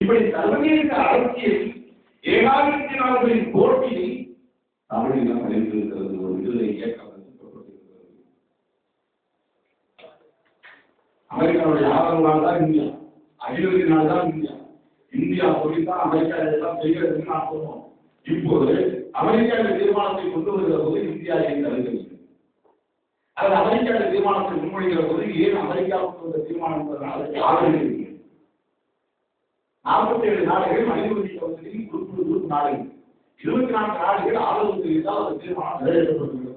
இப்படி சர்வதேச அரசியல் ஏகாதிபத்திய நாடுகளின் போட்டியில் தமிழினம் அறிந்திருக்கிறது ஒரு விடுதலை இயக்கம் நடத்தப்பட்டிருக்கிறது. அமெரிக்காவுடைய ஆதரவால் தான் இந்தியா. அகிலத்தினால் தான் இந்தியா. இந்தியா போய்தான் அமெரிக்கா இதெல்லாம் செய்கிறதுன்னு நான் சொல்லுவோம் இப்போது அமெரிக்காவின் தீர்மானத்தை கொண்டு வருகிற போது இந்தியா ஏன் தருகிறது அது அமெரிக்காவின் தீர்மானத்தை முன்மொழிகிற போது ஏன் அமெரிக்காவுக்கு இந்த தீர்மானம் அதற்கு ஆதரவு நாற்பத்தி ஏழு நாடுகள் மனித உரிமை கவுன்சிலின் உறுப்பு உறுப்பு நாடுகள் இருபத்தி நான்கு நாடுகள் ஆதரவு தெரிவித்தால் அது தீர்மானம் நிறைவேற்றப்பட்டுள்ளது.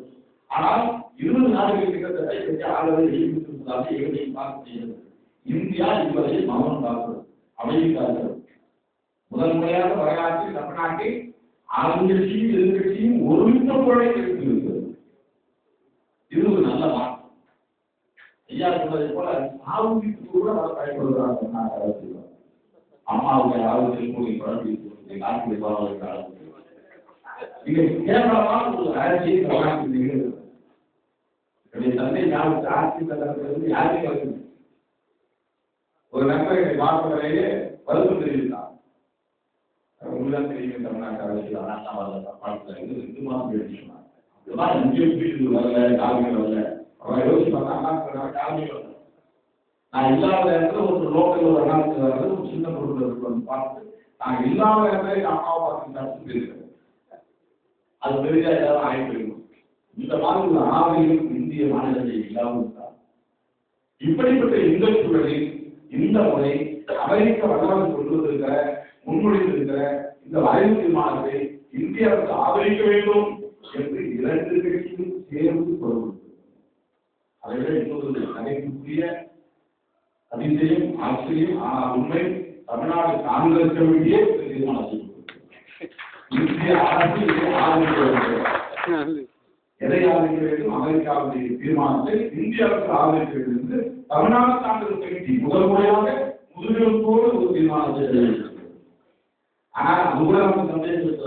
ஆனால் இருபது நாடுகள் கிட்டத்தட்ட இதற்கு ஆதரவை வெளியிட்டிருப்பதாக எங்களையும் பார்க்க முடியாது. இந்தியா இதுவரை மௌனம் காக்கிறது அமைதி முதல் முறையாக வரலாற்றில் தமிழ்நாட்டில் ஆளுங்கட்சியும் எதிர்கட்சியும் ஒருமித்த குரலை இருக்கிறது இது ஒரு நல்ல மாற்றம். ஐயா சொன்னதை போல சாவுக்கு கூட வர பயன்படுகிறாங்க நான் அரசியல் அம்மாவுடைய ஆரோக்கியம் கூடி குழந்தை நாட்டு நிர்வாகம் இங்க ஒரு அரசியல் தமிழ்நாட்டில் நிகழ்கிறது ஒரு தெரிவித்தார். உங்களுக்கு தெரியும் தமிழ்நாட்டு ரெண்டு மாதம் போயிடுச்சு இதெல்லாம் எங்கேயும் வீட்டுக்கு வரல வரல. அவன் யோசிச்சு பார்த்தா நான் இல்லாத இடத்துல ஒரு லோக்கல் ஒரு அண்ணாச்சி வர்றது ஒரு சின்ன பொருள் இருக்கணும் பார்த்து. நான் இல்லாத இடத்துல எங்க அம்மாவை பார்த்து தடுத்து அது பெரிதா ஏதாவது ஆயிட்டு இந்த மாதிரி ஒரு ஆவியும் இந்திய மாநிலத்தில் இல்லாமல் இருந்தால் இப்படிப்பட்ட இந்த சூழலில் இந்த முறை அமெரிக்க வரலாறு கொண்டு வந்திருக்கிற முன்மொழிந்திருக்கிற இந்த வரைவு தீர்மானத்தை இந்தியாவுக்கு ஆதரிக்க வேண்டும் என்று இரண்டு கட்சியும் சேர்ந்து கொள்வது அதை விட இன்னொரு நகைப்புக்குரிய அதிசயம் ஆச்சரியம் உண்மை தமிழ்நாடு காங்கிரஸ் கமிட்டியே தீர்மானம். இந்திய அரசு ஆதரிக்க எதை ஆதரிக்க வேண்டும் அமெரிக்காவுடைய தீர்மானத்தை இந்தியாவுக்கு ஆதரிக்க வேண்டும் என்று தமிழ்நாடு காங்கிரஸ் கமிட்டி முதல் முறையாக முதுகெலும்போடு ஒரு தீர்மானத்தை. ஆனால் அது கூட நமக்கு சந்தேகம்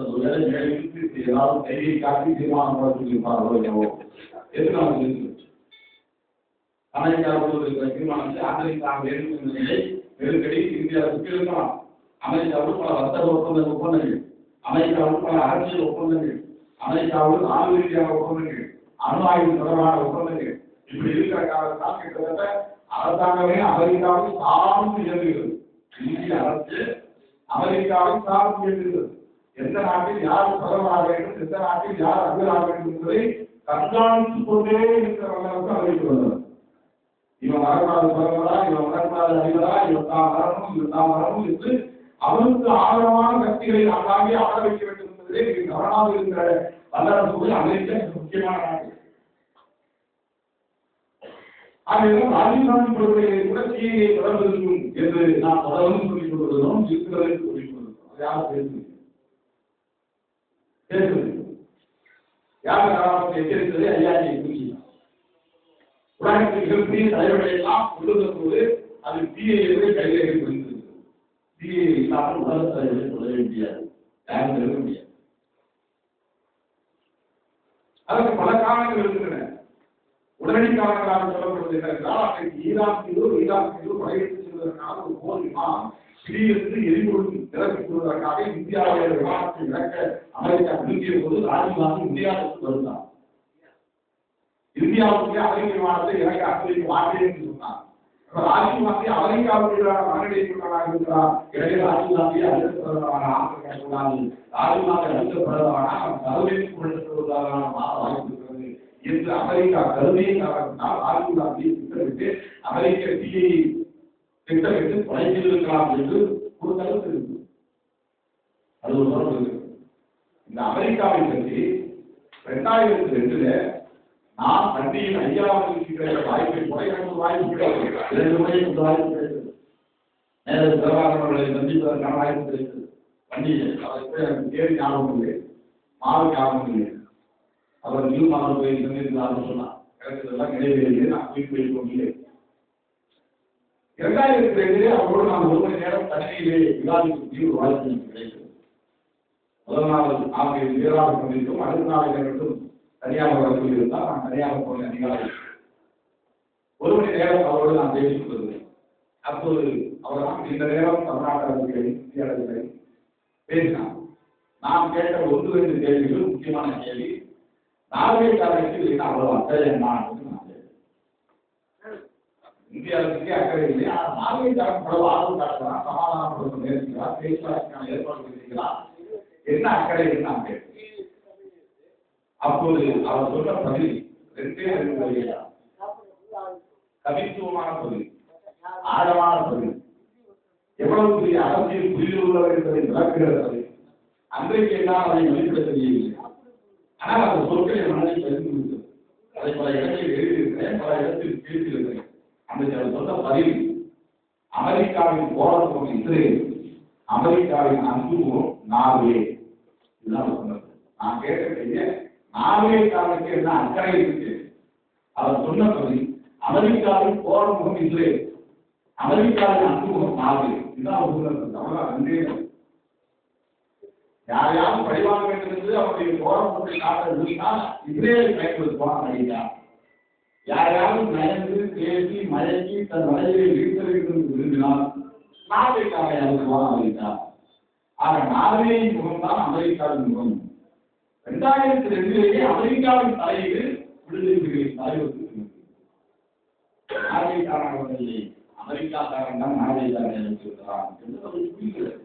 ஏதாவது கையை காட்டி தீர்மானம் எது நமக்கு இருக்கு அமெரிக்காவில் இருக்கிற தீர்மானத்தை அமெரிக்கா வேண்டும் என்ற நிலை நெருக்கடி இந்தியாவுக்கு இருக்கலாம் அமெரிக்காவில் பல வர்த்தக ஒப்பந்த ஒப்பந்தங்கள் அமெரிக்காவில் பல அரசியல் ஒப்பந்தங்கள் அமெரிக்காவில் ராணுவ ரீதியான ஒப்பந்தங்கள் அணு ஆயுத தொடர்பான ஒப்பந்தங்கள். இப்படி இருக்கிற காலத்தால் கிட்டத்தட்ட அரசாங்கமே அமெரிக்காவை சார்ந்து இயங்குகிறது. இந்திய அரசு அமெரிக்காவை சார்ந்து இயங்குகிறது. எந்த நாட்டில் யார் பிரதமராக வேண்டும் எந்த நாட்டில் யார் அதிபராக வேண்டும் என்பதை கண்காணித்துக் கொண்டே இருக்கிற அளவுக்கு அமெரிக்க வந்தது இவன் வரக்கூடாது பிரதமரா இவன் வரக்கூடாது அதிபரா இவன் தான் வரணும் இவன் தான் வரணும் என்று அவருக்கு ஆழமான சக்திகளை ஆங்காங்கே ஆட வைக்க வேண்டும் என்பதிலே மிக கவனமாக இருக்கிற வல்லரசு போய் அமெரிக்கா முக்கியமான நாடு. ஆகையால் ராஜீவ்காந்தி கொள்கையை கூட தொடர்பு என்று நாம் தொடர்ந்து சொல்லிக் கொண்டிருக்கிறோம் இருக்கிறதை சொல்லிக் யார் பேசுவது யார் காரணத்தை ஐயா. உலகத்தில் மிகப்பெரிய தலைவர்களை எல்லாம் கொள்ளுகிற போது அது சிஐஏவை கையில் புரிந்தது சிஐஏ இல்லாமல் உலக தலைவர்களை சொல்லவே முடியாது யாரும் எழுத முடியாது. அதற்கு பல காரணங்கள் இருக்கின்றன. உடனடி காரணங்களாக சொல்லப்படுவது என்னவென்றால் அன்றைக்கு ஈரான் மீது ஈரான் மீது படையெடுத்து செல்வதற்காக ஒரு போர் விமானம் திடீரென்று எரிபொருள் நிரப்பிக் கொள்வதற்காக இந்தியாவுடைய விமானத்தை இறக்க அமெரிக்கா விரும்பிய போது ராஜீவ்காந்தி இந்தியாவுக்கு வருந்தார். இந்தியாவுக்கு அமெரிக்க எனக்கு இறக்க அனுமதிக்க என்று சொன்னார். அப்ப ராஜீவ்காந்தி அமெரிக்காவுக்கு எதிரான மனநிலை இருக்கிறார் எனவே ராஜீவ்காந்தியை அடுத்த பிரதமரான ஆப்பிரிக்கா கூடாது ராஜீவ்காந்தி அடுத்த பிரதமரான அவர் மாற வாய்ப்பு இருக்கிறது என்று அமெரிக்கா கருதிய காரணத்தினால் ராஜீவ் காந்தியை திட்டமிட்டு அமெரிக்க சிஐ திட்டமிட்டு கொலை செய்திருக்கலாம் என்று ஒரு கருத்து இருக்கு. அது ஒரு தொடர்பு இந்த அமெரிக்காவை பற்றி ரெண்டாயிரத்தி ரெண்டுல நான் தண்ணியில் ஐயாவது இருக்கிற வாய்ப்பை கொலை வாய்ப்பு கிடையாது இரண்டு முறை வாய்ப்பு கிடைத்தது. நேரடி பிரபாகரர்களை சந்திப்பதற்கான வாய்ப்பு கிடைத்தது. வண்டியில் அவருக்கு எனக்கு தேடி ஞாபகம் இல்லை மாவு ஞாபகம் இல்லை அவர் நியூ மாடல் போய் சந்தித்தார்னு சொன்னார். எனக்கு இதெல்லாம் நிறைவேறியது நான் போய் போய் கொண்டில்லை இரண்டாயிரத்தி ரெண்டிலே அவரோடு நான் ஒரு மணி நேரம் தண்ணியிலே விவாதிக்கக்கூடிய ஒரு வாய்ப்பு எனக்கு கிடைத்தது. முதல் நாள் நாங்கள் நேராக கொண்டிருக்கோம் அடுத்த நாள் மட்டும் சரியாக வர சொல்லியிருந்தால் நான் சரியாக போன அதிகாரி. ஒரு மணி நேரம் அவரோடு நான் பேசிக் கொள்வேன் அப்போது அவர் இந்த நேரம் தமிழ்நாட்டு அரசுகளை இந்திய அரசுகளை பேசினார். நாம் கேட்ட ஒன்று ரெண்டு கேள்விகள் முக்கியமான கேள்வி. நார்வேக்காரருக்கு இதுக்கு அவ்வளவு அக்கறை என்ன அப்படின்னு நான் கேட்டேன். இந்திய அக்கறை இல்லை. ஆனால் நார்வேக்காரன் பல ஆர்வம் காட்டுறான் சமாதானப்படுத்த முயற்சிக்கிறார் பேச்சுவார்த்தைக்கான ஏற்பாடு செய்கிறார். என்ன அக்கறை நான் கேட்டேன். அப்போது அவர் சொன்ன பதில் ரெண்டே ரெண்டு வழியா கவித்துவமான பதில் ஆழமான பதில். எவ்வளவு பெரிய அரசியல் புரிதல் உள்ளவர் என்பதை விளக்குகிறது அது. அன்றைக்கு எல்லாம் அதை வெளிப்பட தெரியவில்லை. ஆனால் அந்த சொற்களை மனதில் தெரிந்து விட்டது. அதை பல இடங்களில் எழுதியிருக்கிறேன் பல இடத்தில் பேசியிருக்கிறேன். அந்த அவர் சொன்ன பதில் அமெரிக்காவின் போராட்டம் இஸ்ரேல் அமெரிக்காவின் அன்பும் நார்வே. இதுதான் சொன்னது. நான் கேட்கக்கூடிய நார்வேக்காரனுக்கு என்ன அக்கறை இருக்கு? அவர் சொன்னபடி அமெரிக்காவின் போர் முகம் இஸ்ரேல் அமெரிக்காவின் அன்புமுகம் நார்வே இதுதான் அவர் சொன்னது தமிழா ரெண்டே யாரையாவது பழிவாங்க வேண்டும் என்று அவருடைய போராட்டத்தை காட்ட விரும்பினால் இஸ்ரேல் பயன்படுத்துவான் அமெரிக்கா. யாரும் நயந்து பேசி மயக்கி தன் வலையை வீழ்த்த வேண்டும் என்று விரும்பினால் நார்வேக்காரை அனுப்புவான் அமெரிக்கா. ஆக நார்வேயின் முகம் தான் அமெரிக்காவின் முகம். இரண்டாயிரத்தி ரெண்டிலேயே அமெரிக்காவின் தலையீடு விடுதலை புலிகளின் தலைவருக்கு நார்வேக்காரன் அவர்களை அமெரிக்காக்காரன் தான் நார்வேக்காரன் அனுப்பியிருக்கிறான் என்று அவருக்கு புரிகிறது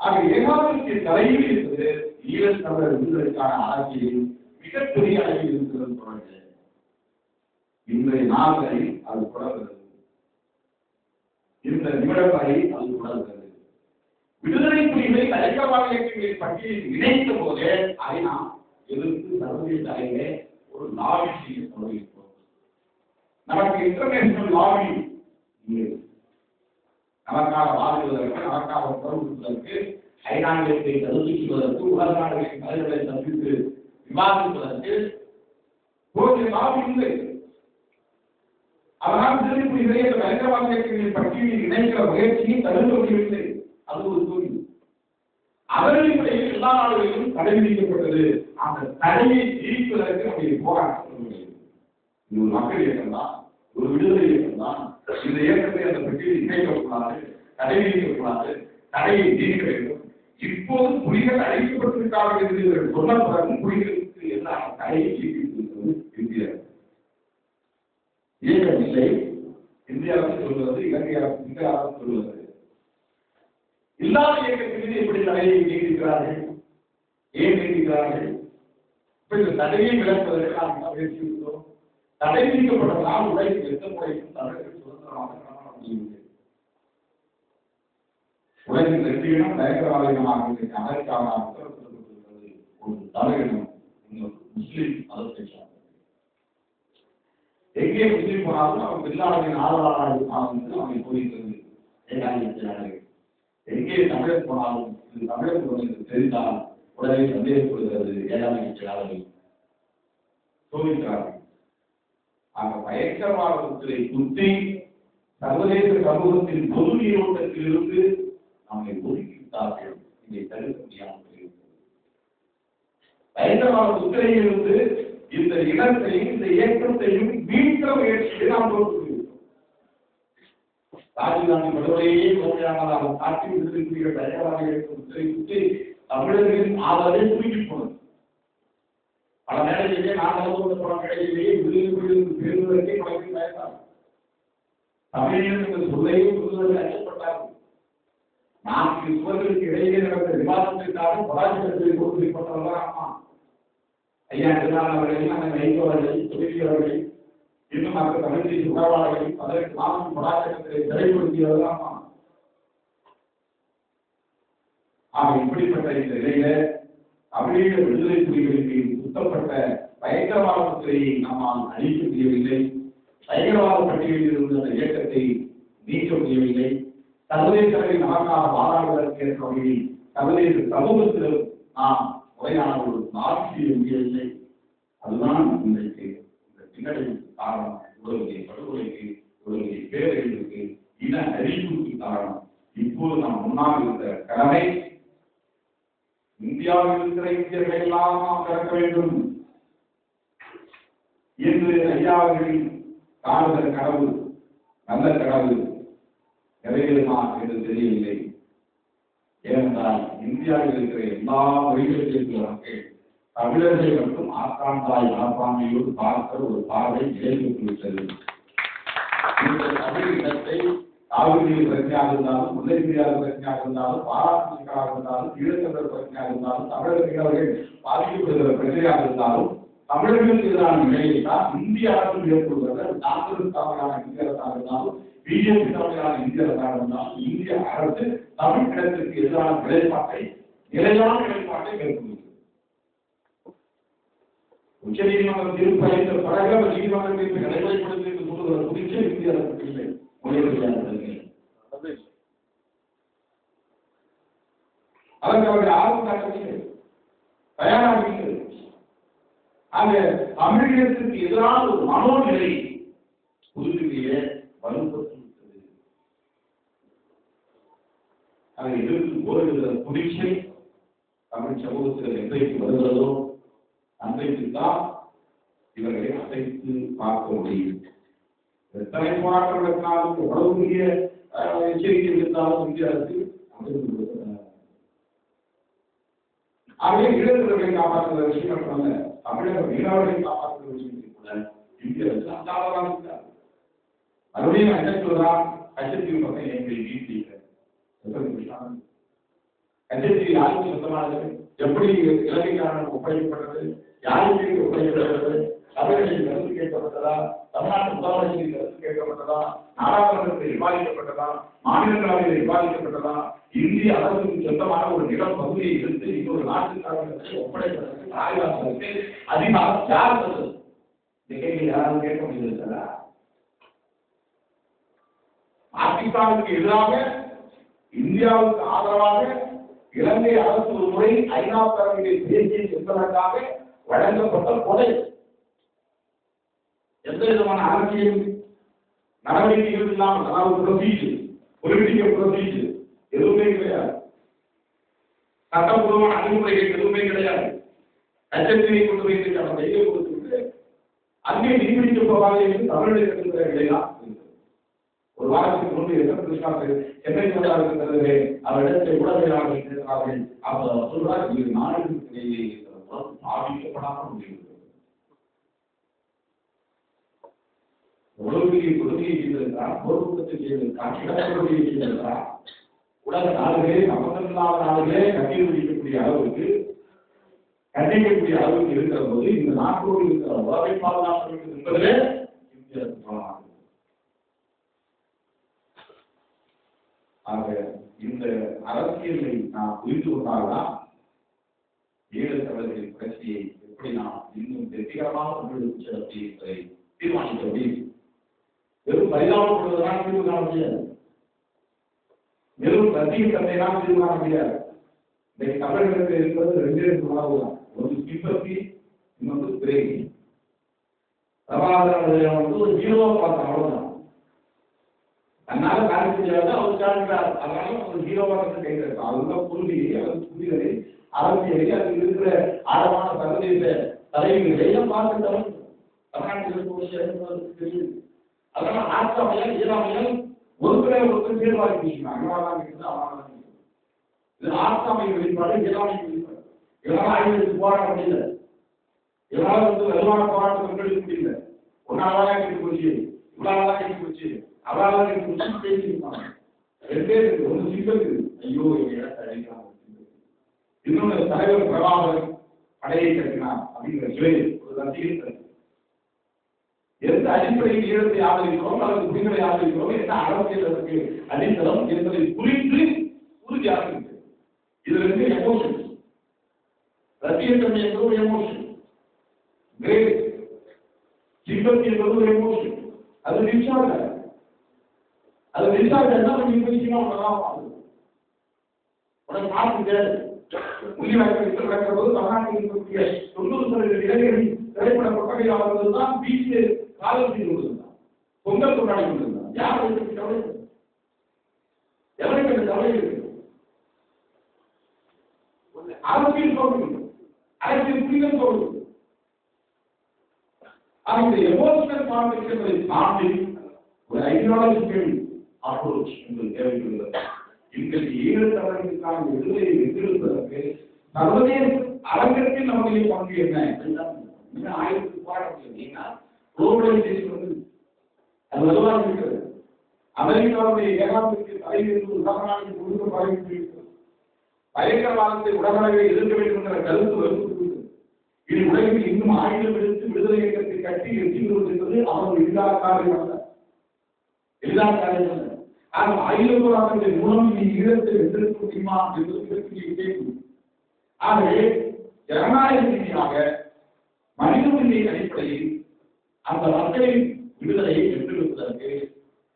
ஆக ஏகாதிபத்திய தலையீடு என்பது ஈழத் தமிழர் விடுதலைக்கான ஆட்சியில் மிகப்பெரிய அளவில் இருக்கிறது தொடர்ந்து இன்றைய நாள் வரை அது தொடர்கிறது. இந்த நிமிடம் வரை அது தொடர்கிறது. விடுதலை புலிகளை தயக்கவாத இயக்கங்களின் பட்டியலில் இணைத்த போது எதிர்த்து தன்னுடைய தலையிலே ஒரு லாபி செய்ய தொடங்கியிருக்கிறோம் நமக்கு இன்டர்நேஷனல் லாபி நமக்காக வாழ்வதற்கு நமக்காக பொருள்வதற்கு ஐநாயகத்தை தரிசிக்குவதற்கு உலக நாடுகளின் தலைவர்களை சந்தித்து விவாதிப்பதற்கு போதிய லாபி இல்லை. அதனால் திருப்பி இதைய பயங்கரவாதத்தை பற்றி இணைக்கிற முயற்சியை தடுக்க முடியவில்லை. அது ஒரு தோல்வி. அவர்களுடைய எல்லா நாடுகளிலும் தடை விதிக்கப்பட்டது அந்த தடையை ஜெயிப்பதற்கு நம்முடைய போராட்டம் இது ஒரு மக்கள் இயக்கம் தான் ஒரு விடுதலை இயக்கம் தான் இந்த இயக்கத்தை அந்த பட்டியலில் இணைக்கக்கூடாது தடை விதிக்கக்கூடாது தடையை நீக்க வேண்டும். இப்போது புலிகள் அழைக்கப்பட்டிருக்கார்கள் என்று இவர்கள் சொன்ன பிறகு புலிகளுக்கு எல்லாம் தடையை நீக்கியிருக்கிறது இந்தியா. இயக்கம் இல்லை. இந்திய அரசு சொல்வது இலங்கை அரசு இந்திய அரசு சொல்வது. இல்லாத இயக்கத்திலிருந்து எப்படி தடையை நீடிக்கிறார்கள் ஏன் நீடிக்கிறார்கள் இப்ப இந்த தடையை விளக்குவதற்காக நாம் முயற்சி இருக்கிறோம் தடை நீக்கப்பட்டதால் உலகில் எந்த முறைக்கும் தமிழர்கள் சுதந்திரமாக நடமாட முடியவில்லை உலகின் ரெண்டு பயங்கரவாதமாக பயங்கரவாத இனமாக உத்தரவிடப்பட்டிருக்கிறது ஒரு தலையிடம் இன்னொரு முஸ்லிம் மதத்தை சார்ந்தது. எங்கே முஸ்லிம் போனாலும் அவன் பில்லாளரின் ஆதரவாளர்கள் ஆரம்பித்து அவனை போயிருக்கிறது ஏகாதிபத்தியாளர்கள் எங்கே தமிழர் போனாலும் இது தமிழர் என்று தெரிந்தால் உடனே சந்தேகப்படுகிறது ஏகாதிபத்தியாளர்கள் சோதிக்கிறார்கள். ஆக பயங்கரவாதத்தை குத்தி சர்வதேச சமூகத்தின் பொது நீரோட்டத்தில் இருந்து நம்மை ஒதுக்கிவிட்டார்கள். இதை தடுக்க முடியாமல் பயங்கரவாத முத்திரையிலிருந்து இந்த இனத்தையும் இந்த இயக்கத்தையும் மீட்க முயற்சியை நாம் ராஜீவ்காந்தி படுகொலையே தோல்வியானதாக காட்டி விடுதலைக்குரிய பயங்கரவாத இயக்கம் தமிழர்களின் ஆதரவை தூக்கி போனது. பல நேரங்களிலே நான் கலந்து கொண்ட பல மேடைகளிலேயே விடுதலை புலிகளுக்கு பேருவதற்கே பலருக்கு பயந்தார் தமிழினம் என்ற சொல்லையே புரிவதில் அச்சப்பட்டார்கள் நான்கு சுவர்களுக்கு இடையே நடந்த விவாதத்திற்காக பலாச்சலத்தில் கொடுக்கப்பட்டவர்கள் அம்மா ஐயா திருநாள் அவர்கள் அண்ணன் வைகோவர்கள் தொழிலாளர்களையும் இன்னும் மற்ற தமிழ் தேசிய அதற்கு நாமும் மாதம் பலாச்சலத்தை ஆக இப்படிப்பட்ட இந்த நிலையில தமிழீழ விடுதலை புலிகளுக்கு சுத்தப்பட்ட பயங்கரவாத துறையை நம்மால் அழிக்க முடியவில்லை. பயங்கரவாத பட்டியலில் இருந்த அந்த இயக்கத்தை நீக்க முடியவில்லை. சர்வதேச அளவில் நமக்காக பாராளுவதற்கு ஏற்ற வகையில் சர்வதேச சமூகத்திலும் நாம் முறையான ஒரு ஆட்சி முடியவில்லை. அதுதான் இன்றைக்கு இந்த காரணம் உலகிய படுகொலைக்கு உலகிய பேரழிவுக்கு இன அழிவுக்கு காரணம். இப்போது நாம் முன்னால் இருந்த கடமை இந்தியாவில் இருக்கிற இந்தியர்களை எல்லாம் நாம் திறக்க வேண்டும் என்று ஐயாவர்களின் காணுகிற கனவு நல்ல கனவு நிறைவேறுமா என்று தெரியவில்லை. ஏனென்றால் இந்தியாவில் இருக்கிற எல்லா மொழிகளில் இருக்கிற மக்கள் தமிழர்களை மட்டும் ஆக்காந்தாய் மனப்பான்மையோடு பார்த்த ஒரு பார்வை இடைப்பட்டுவிட்டது இந்த தமிழ் இனத்தை காவிரி பிரச்சனையாக இருந்தாலும் முல்லை பிரச்சனையாக இருந்தாலும் பாராட்டுக்காக இருந்தாலும் ஈழத்தமிழர் பிரச்சனையாக இருந்தாலும் தமிழக மீனவர்கள் பாதிக்கப்படுகிற பிரச்சனையாக இருந்தாலும் தமிழர்களுக்கு எதிரான நிலையை தான் இந்திய அரசு மேற்கொள்கிறது காங்கிரஸ் தலைமையிலான இந்திய அரசாக இருந்தாலும் பிஜேபி தலைமையிலான இந்திய அரசாக இருந்தாலும் இந்திய அரசு தமிழ் இனத்திற்கு எதிரான நிலைப்பாட்டை நிலையான நிலைப்பாட்டை மேற்கொள்கிறது உச்ச நீதிமன்றம் தீர்ப்பு அளித்த அந்த நீதிமன்ற தீர்ப்பை நடைமுறைப்படுத்தி என்று சொல்லுகிற குறிச்சே இந்திய அரசுக்கு இல்லை. மொழிபெயர்ப்பு அதற்கு அவர்கள் ஆர்வம் காட்டவில்லை. தயாராகவில்லை. ஆக தமிழினத்திற்கு எதிரான ஒரு மனோநிலை புதுதில்லியே வலுப்பட்டு விட்டது அதை எதிர்த்து போடுகிற புரட்சி தமிழ் சமூகத்தில் என்றைக்கு வருகிறதோ அன்றைக்கு தான் இவர்களை அசைத்து பார்க்க முடியும். எத்தனை போராட்டங்களுக்காலும் எவ்வளவு பெரிய எச்சரிக்கை இருந்தாலும் இந்திய அரசு அமைந்து ஆகவே இளைஞர்களை காப்பாற்றுகிற விஷயம் மட்டுமல்ல தமிழக மீனவர்களை காப்பாற்றுகிற விஷயத்தில் கூட இந்திய அரசு அந்தாளராக இருக்கிறார் மறுபடியும் நான் என்ன சொல்றான் கச்சத்தீவு பக்கம் எங்களை வீட்டில் கச்சத்தீவு யாருக்கு சொந்தமானது. எப்படி இலங்கைக்காரன் ஒப்படைக்கப்பட்டது யாருக்கு ஒப்படைக்கப்பட்டது தமிழகத்தில் கருத்து கேட்கப்பட்டதா தமிழ்நாட்டு முதலமைச்சரின் கருத்து கேட்கப்பட்டதா நாடாளுமன்றத்தில் விவாதிக்கப்பட்டதா மாநிலங்களவையில் விவாதிக்கப்பட்டதா இந்திய அரசுக்கு சொந்தமான ஒரு நிலம் இருந்து இன்னொரு நாட்டுக்காரர்களுக்கு ஒப்படைப்பதற்கு தாய்வாசலுக்கு அதிகாரம் யார் இந்த கேள்வி யாராவது கேட்க முடியுது பாகிஸ்தானுக்கு எதிராக இந்தியாவுக்கு ஆதரவாக இலங்கை அரசு ஒரு முறை ஐநா தலைமையில் பேசிய என்பதற்காக வழங்கப்பட்ட கொடை எந்த விதமான அரசியல் நடவடிக்கைகள் இல்லாமல் அதாவது ப்ரொசீஜர் பொலிட்டிக்கல் ப்ரொசீஜர் எதுவுமே கிடையாது. சட்டப்பூர்வமான அணுகுமுறைகள் எதுவுமே கிடையாது. கச்சத்தீவை கொண்டு வைத்து நம்ம கையை கொடுத்துவிட்டு அங்கே நீர்பிடிக்க போவாங்க என்று தமிழில் கட்டுகிற நிலைதான் ஒரு வாரத்துக்கு முன்பு எஸ் எம் கிருஷ்ணா சென்னை முதலாக இருக்கிறது அவர் இடத்தை உடமையாக இருக்கிறார்கள் அவர் சொல்றார் இது நாடுகளுக்கு இடையே இருக்கிற பாதிக்கப்படாமல் முடிகிறது எவ்வளவு கொடுமையை செய்திருக்கிறார் போர்க்குற்றத்தை செய்திருக்கிறார் கிடக்கொடுமையை செய்திருக்கிறார். உலக நாடுகளே சம்பந்தமில்லாத நாடுகளே கட்டி பிடிக்கக்கூடிய அளவுக்கு கண்டிக்கக்கூடிய அளவுக்கு இருக்கிற போது இந்த நாட்டோடு இருக்கிற உலகை பாதுகாப்பு என்பதிலே இந்தியாவுக்கு அரசு ஆக இந்த அரசியலை நாம் புரிந்து கொண்டால்தான் ஈழத்தவர்களின் பிரச்சனையை எப்படி நாம் இன்னும் வெற்றிகரமாக கொண்டு செலுத்தி என்பதை தீர்மானிக்க முடியும். வெறும் பரிதாபப்படுவதுதான் தீர்வு காண முடியாது. வெறும் சத்திய தன்மையினால் தீர்வு காண முடியாது இன்னைக்கு தமிழகத்தில் இருப்பது ரெண்டு ரெண்டு உணர்வு தான் ஒன்று சிம்பத்தி இன்னொன்று பிரேமி பிரபாகரன் வந்து ஒரு ஹீரோவா பார்த்தோம் அவ்வளவுதான். தன்னால காரணம் செய்யாது அவர் காண்கிறார் அதனால ஒரு ஹீரோவா இருந்து கைது அதுதான் புரிதி அவர் புரிதலை அரசியலை அது இருக்கிற ஆழமான சர்வதேச தலைவர்களை எல்லாம் பார்த்து தமிழ் தமிழ்நாட்டில் இருக்கக்கூடிய தெரியுது அதனால ஆட்சி ஆட்சாமையால் ஈராமையால் ஒருத்தரை ஒருத்தர் தீர்மானி அங்கவாதான் இருக்குது அவனாதான் இருக்குது. இது ஆட்சாமை வெளிப்பாடு ஈராமை வெளிப்பாடு. இதெல்லாம் ஆய்வு போராட முடியல. இதனால வந்து வலுவான போராட்டம் முடியல. ஒன்னாலதான் கெட்டு போச்சு இவ்வளவுதான் கெட்டு போச்சு அவளால கெட்டு போச்சு பேசியிருப்பாங்க ரெண்டே இருக்கு. ஐயோ எங்க இடத்தை இன்னொன்னு தலைவர் பிரபாகரன் படையை கட்டினார் அப்படிங்கிற சுவை ஒரு ரசிகர் எந்த அடிப்படையில் ஈழத்தை ஆதரிக்கிறோம் அல்லது குடிகளை ஆதரிக்கிறோம் என்ன அரசியல் அதற்கு அடித்தளம் என்பதை புரிந்து உறுதியாக இருக்கு இதுல இருந்து எமோஷன் ரசிகத்தன்மை என்பது ஒரு எமோஷன் கிரேட் சிம்பத்தி என்பது ஒரு எமோஷன் அது டிஸ்சார்ஜ் அது டிஸ்சார்ஜ் என்ன கொஞ்சம் இன்வெஸ்டிங்கா உடனே உடனே பார்த்துட்டு புள்ளி வாய்ப்பு நடக்கிற போது தமிழ்நாட்டில் தொண்ணூறு சதவீத இளைஞர்கள் திரைப்பட கொட்டகையாளர்கள் தான் பீச்சு காலம் கொண்டிருந்தார் பொங்கல் கொண்டாடி கொண்டிருந்தார் யார் இதற்கு கவலை எவருக்கு அந்த கவலை இருக்கு? அரசியல் சொல்லுங்க அரசியல் புரிதல் சொல்லுங்க அந்த எமோஷனல் கான்டெக்ட் தாண்டி ஒரு ஐடியாலஜி அப்ரோச் உங்களுக்கு தேவைப்படுகிறது. இன்றைக்கு ஈழத்தமிழர்களுக்கான சர்வதேச அரங்கத்தில் நம்முடைய பங்கு என்ன? ஆயிரத்தி ஆயிரத்துக்கு போராட்டம் குளோபலைசேஷன் வந்து அது வலுவாக இருக்கிறது. அமெரிக்காவுடைய ஏகாந்தத்திற்கு தலைவிரித்து உலகநாட்டில் கொடுக்க பழகிவிட்டிருக்கிறது பயங்கரவாதத்தை உலகளவில் எதிர்க்க வேண்டும் என்ற கருத்து வலுத்து இது உலகில் இன்னும் ஆயுதம் எடுத்து விடுதலை இயக்கத்தை கட்டி எட்டி வருவது எல்லா எளிதான காரியம் அல்ல எளிதான காரியம் அல்ல ஆனால் ஆயுத போராட்டத்தின் மூலம் நீ ஈழத்தை வென்றெடுக்க முடியுமா என்பது மிகப்பெரிய கேள்வி ஆகவே ஜனநாயக ரீதியாக மனித உரிமையின் அடிப்படையில் அந்த மக்களின் விடுதலையை பெற்றெடுப்பதற்கு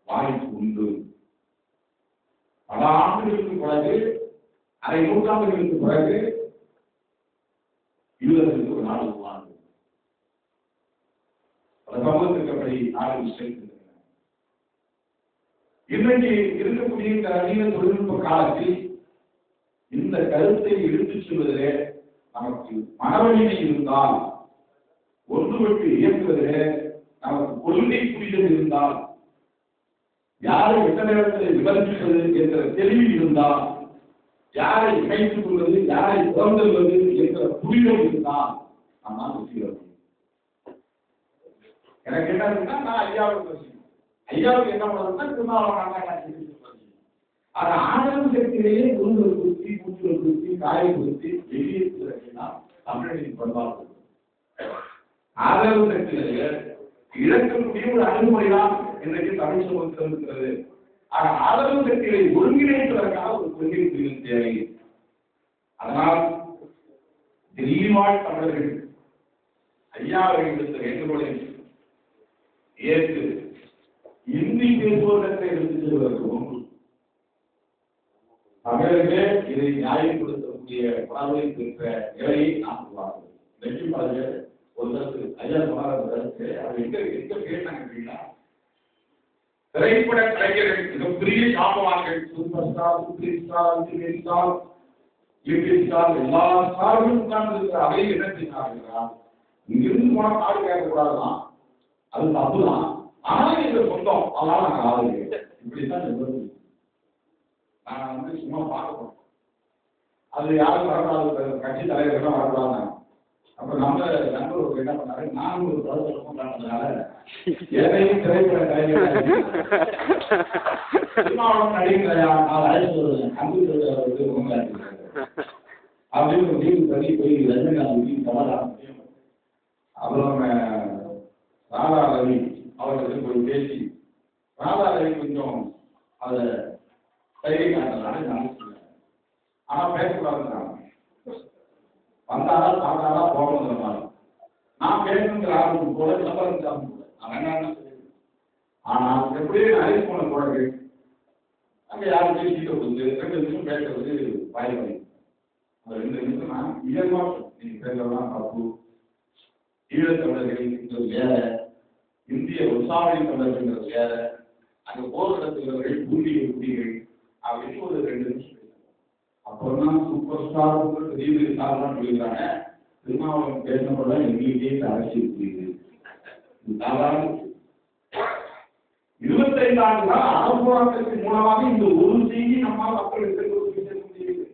வாய்ப்பு உண்டு. பல ஆண்டுகளுக்கு பிறகு அரை நூற்றாண்டுகளுக்கு பிறகு யூதர்களுக்கு ஒரு நாடு உருவானது. பல அப்படி நாடு விஷயத்திருக்கின்றன இன்றைக்கு இருக்கக்கூடிய இந்த நவீன தொழில்நுட்ப காலத்தில் இந்த கருத்தை எடுத்துச் செல்வதிலே நமக்கு மனவழிமை இருந்தால் ஒன்றுபட்டு இயக்குவதிலே நமக்கு கொள்கை புரிதல் இருந்தால் யாரை எந்த நேரத்தில் விமர்சிப்பது என்ற தெளிவு இருந்தால் யாரை இணைத்துக் கொள்வது யாரை புறந்தல்வது என்ற புரிதல் இருந்தால் நம்மால் வெற்றி பெற முடியும். எனக்கு என்ன இருந்தால் நான் ஐயாவுக்கு வசிக்கணும் ஐயாவுக்கு என்ன பண்ணுறதுன்னா திருமாவளவன் அது ஆனந்த சக்தியிலேயே குருவை குறித்து மூச்சுகளை குறித்து காயை குறித்து வெளியே தமிழனின் பண்பாடு ஆதரவு சக்தியிலேயே இழக்கக்கூடிய ஒரு அணுகுமுறை தான் இன்றைக்கு தமிழ் சமூகத்தில் இருக்கிறது. ஆக ஆதரவு சக்திகளை ஒருங்கிணைப்பதற்காக ஒரு கொள்கை புரிதல் தேவை அதனால் திடீர்வாழ் தமிழர்கள் ஐயா அவர்கள் விடுத்த வேண்டுகோளை ஏற்று இந்தி பேசுவதற்கு எடுத்துச் செல்வதற்கும் தமிழர்களே இதை நியாயப்படுத்தக்கூடிய உணர்வை பெற்ற நிலையை நாம் உருவாக்குவோம் வெற்றி பாருங்க ஒரு ஒன்றுக்கு ஐயா சொன்னார் அந்த அது எங்க எங்க கேட்டாங்க அப்படின்னா திரைப்பட கலைஞர்கள் மிகப்பெரிய சாபவான்கள். Super star super star Vijay star YouTube star எல்லா ஸ்டார்களும் உட்கார்ந்து இருக்கிற அவை என்ன செய்யறாங்கன்னா இங்கிருந்து போனா பாடு கேட்கக்கூடாதுதான். அது தப்புதான். ஆனா எங்க சொந்தம் அதனால நாங்க ஆதரிக்கிறோம் இப்படித்தான் நிர்பந்தம் நான் வந்து சும்மா பார்க்க போறோம். அது யாரும் வரக்கூடாது கட்சி தலைவர்கள் வரக்கூடாது அப்ப நம்ம நண்பர் என்ன பண்ணாரு? நானும் ஒரு படத்தில் கொண்டாடுறதுனால எதையும் திரைப்பட கலைஞர் நடிகரையா நான் கம்ப்யூட்டர் வந்து அப்படின்னு ஒரு லீவு பண்ணி போய் ரஜினிகாந்த் வீட்டு கமலாம் அப்புறம் ராதா ரவி அவர்களுக்கு போய் பேசி ராதா ரவி கொஞ்சம் அதை தைரியம் காட்டுறதுனால நான் சொன்னேன். ஆனா வந்தாரா சாப்பிட்டாரா மாதிரி நான் பேசணுங்கிற ஆர்வம் போல விளம்பரம் சாப்பிட நான் வேண்டாம்னு சொல்லிடுவேன். ஆனா எப்படியும் நான் போன பிறகு அங்க யாரும் பேசிட்டு வந்து ரெண்டு நிமிஷம் பேசுறது வாய் வலி அந்த ரெண்டு நிமிஷம் நான் இயல்பா நீங்க பேசுறதெல்லாம் தப்பு. ஈழத்தமிழர்கள் வேற இந்திய உற்சாகி தமிழர்கள் வேற அங்க போர் நடத்துகிறவர்கள் பூண்டிகள் குடிகள் அப்படின்னு ஒரு ரெண்டு நிமிஷம் பேசுறாங்க. அப்புறம் சூப்பர் ஸ்டார் பெரிய ஸ்டார்லாம் சொல்லிக்கிறாங்க திருமாவளவன் பேசினப்பட எங்களுக்கே இந்த அரசியல் புரியுது. சாதாரண இருபத்தைந்து ஆண்டுகள் அறப்போராட்டத்தின் மூலமாக இந்த ஒரு செய்தி நம்மால் மக்கள் கொண்டு முடியுது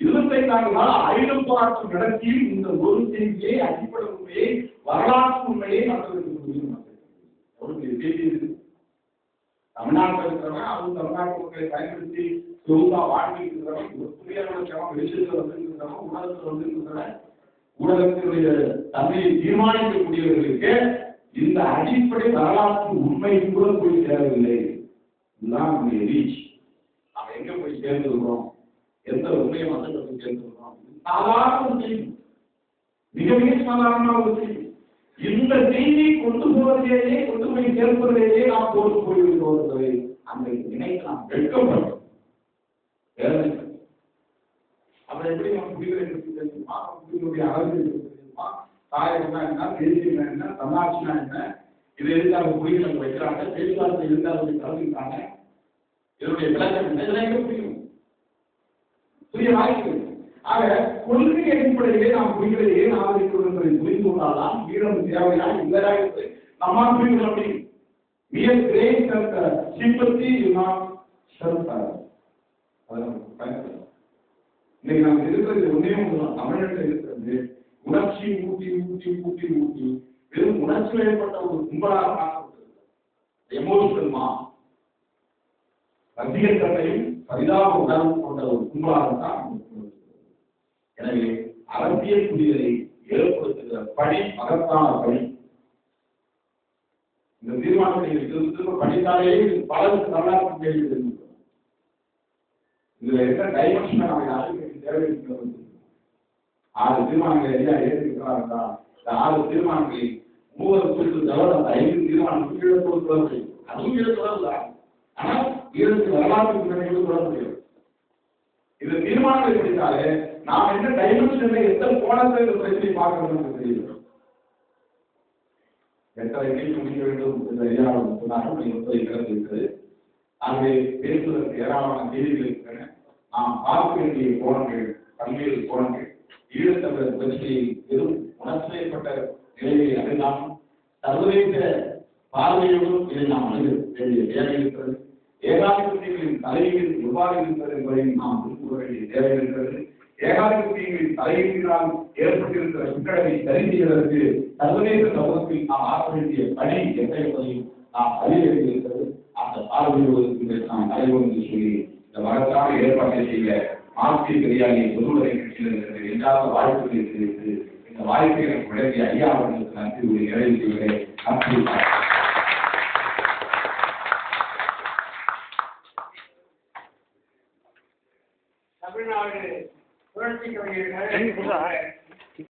இருபத்தைந்து ஆண்டுகள் ஆயுதம் போராட்டம் நடத்தி இந்த ஒரு செய்தியை அடிப்படை உண்மையை வரலாற்று உண்மையை மக்களுக்கு முடியும் ஒரு பெரிய செய்தி இது தமிழ்நாட்டில் இருக்கிறவங்க அவங்க தமிழ்நாட்டு மக்களை பயன்படுத்தி சொந்தா வாழ்க்கை இருக்கிறவன் ஒத்துமையாக இருக்கிறவன் வெளிச்சத்தில் வந்திருக்கிறவன் ஊடகத்தில் வந்திருக்கிறவன் ஊடகத்தினுடைய தன்மையை தீர்மானிக்கக்கூடியவர்களுக்கு இந்த அடிப்படை வரலாற்று உண்மை கூட போய் சேரவில்லை. இதுதான் நம்முடைய ரீச் நாம எங்க போய் சேர்ந்துருக்கிறோம்? எந்த உண்மையை மக்கள் போய் சேர்ந்திருக்கிறோம்? சாதாரண ஒரு மிக மிக சாதாரண ஒரு செய்தி. இந்த செய்தியை கொண்டு போவதிலேயே கொண்டு போய் சேர்ப்பதிலேயே நாம் தோற்று போய்விடுவோம் அந்த நினைத்து நாம் வெட்கப்படுறோம் வேதனை. அப்புறம் எப்படி நம்ம புரிதலை தெரியுமா புரிதலுடைய அரசியல் தெரியுமா? தாயகம்னா என்ன? தேசியம் என்ன? தன்னாட்சினா என்ன? இது எதுக்கு அவங்க புரிதல் அங்க வைக்கிறாங்க? பேச்சுவார்த்தை எதுக்கு அவங்க கலந்துக்கிறாங்க இதனுடைய விளக்கம் என்ன? இதெல்லாம் புரியும். புரிய வாய்ப்பு ஆக கொள்கை அடிப்படையிலே நாம் புரிதலை ஏன் ஆதரிக்கிறோம் புரிந்து கொண்டால்தான் வீரம் தேவையா? இல்லையா என்று நம்மால் புரிந்து கொள்ள முடியும். We are great sympathy self-service. அதை நம்ம பயன்படுத்தலாம். இன்னைக்கு நமக்கு இருக்கிறது ஒன்னே தமிழ்நாட்டில் இருக்கிறது உணர்ச்சி ஊட்டி ஊட்டி ஊட்டி ஊட்டி. வெறும் உணர்ச்சி ஏற்பட்ட ஒரு கும்பலாக மாற்றப்பட்டிருக்கிறது எமோஷனல் ரசிகத்தன்மையும் பரிதாப உணர்வு கொண்ட ஒரு கும்பலாக தான் எனவே அரசியல் புரிதலை ஏற்படுத்துகிற பணி மகத்தான பணி. இந்த தீர்மானத்தை திரும்ப படித்தாலே வரலாற்று கேள்வி தெரிஞ்சுக்கணும். இதுல என்ன டைமென்ஷன் நம்ம யாருக்கு தேவைப்படுகிறது? ஆறு தீர்மானங்களை எல்லாம் ஏற்றிருக்கிறார்களா இந்த ஆறு தீர்மானங்களை மூவர் குறித்து தவிர அந்த ஐந்து தீர்மானம் கீழே தொடர்பு அதுவும் கீழே தொடர்பு தான் ஆனால் இதற்கு வரலாற்று பின்னணியோடு தொடர்பு முடியும். இந்த தீர்மானங்களை படித்தாலே நாம் என்ன டைமென்ஷன்ல எத்தனை கோணத்தை இந்த பிரச்சனை பார்க்கணும்னு தெரியும். எத்தனை நீதி முடிக்க வேண்டும் என்ற ஐயா சொன்னார்கள் முப்பது கிடந்து இருக்கிறது அங்கே பேசுவதற்கு ஏராளமான செய்திகள் இருக்கின்றன. நாம் பார்க்க வேண்டிய கோணங்கள் பல்வேறு கோணங்கள் ஈழத்தமிழர் பிரச்சனையை வெறும் உணர்ச்சியப்பட்ட நிலையை அடைந்தாலும் சர்வதேச பார்வையோடும் இதை நாம் அணுக வேண்டிய தேவை இருக்கிறது. ஏகாதிபத்தியங்களின் தலையீடு எவ்வாறு இருக்கிறது என்பதை நாம் புரிந்து கொள்ள வேண்டிய தேவை இருக்கிறது. ஏகாதிபத்தியங்களின் தலையீட்டினால் ஏற்பட்டிருக்கிற சிக்கலை சரி செய்வதற்கு சர்வதேச சமூகத்தில் நாம் ஆற்ற வேண்டிய பணி என்ன என்பதையும் நாம் அறிய வேண்டியிருக்கிறது. அந்த பார்வையோடு இன்று நாம் தலைவர் என்று சொல்லி இந்த மகத்தான ஏற்பாட்டை செய்ய ஆட்சி பெரியாரியை பொதுமுறை கட்சியிலிருந்து இல்லாத வாய்ப்பு இருக்கிறது இந்த வாய்ப்பை எனக்கு வழங்கிய ஐயா அவர்களுக்கு நன்றி ஒரு நிறைவு செய்வதை தமிழ்நாடு புரட்சி கவிஞர்கள்